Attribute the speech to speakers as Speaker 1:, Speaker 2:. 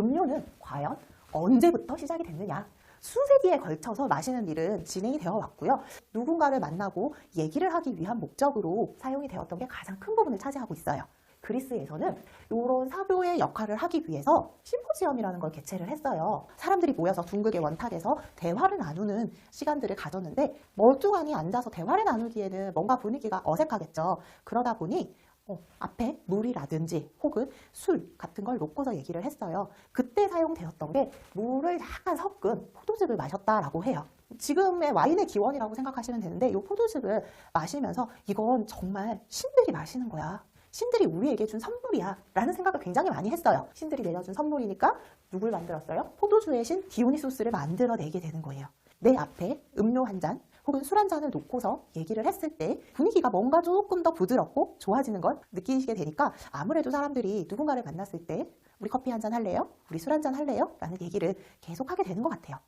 Speaker 1: 음료는 과연 언제부터 시작이 됐느냐? 수세기에 걸쳐서 마시는 일은 진행이 되어 왔고요. 누군가를 만나고 얘기를 하기 위한 목적으로 사용이 되었던 게 가장 큰 부분을 차지하고 있어요. 그리스에서는 이런 사교의 역할을 하기 위해서 심포지엄이라는 걸 개최를 했어요. 사람들이 모여서 둥글게 원탁에서 대화를 나누는 시간들을 가졌는데 멀뚱하니 앉아서 대화를 나누기에는 뭔가 분위기가 어색하겠죠. 그러다 보니 어, 앞에 물이라든지 혹은 술 같은 걸 놓고서 얘기를 했어요. 그때 사용되었던 게 물을 약간 섞은 포도즙을 마셨다라고 해요. 지금의 와인의 기원이라고 생각하시면 되는데 이 포도즙을 마시면서 이건 정말 신들이 마시는 거야. 신들이 우리에게 준 선물이야 라는 생각을 굉장히 많이 했어요. 신들이 내려준 선물이니까 누굴 만들었어요? 포도주의 신 디오니소스를 만들어내게 되는 거예요. 내 앞에 음료 한 잔 혹은 술 한 잔을 놓고서 얘기를 했을 때 분위기가 뭔가 조금 더 부드럽고 좋아지는 걸 느끼시게 되니까 아무래도 사람들이 누군가를 만났을 때 우리 커피 한 잔 할래요? 우리 술 한 잔 할래요? 라는 얘기를 계속 하게 되는 것 같아요.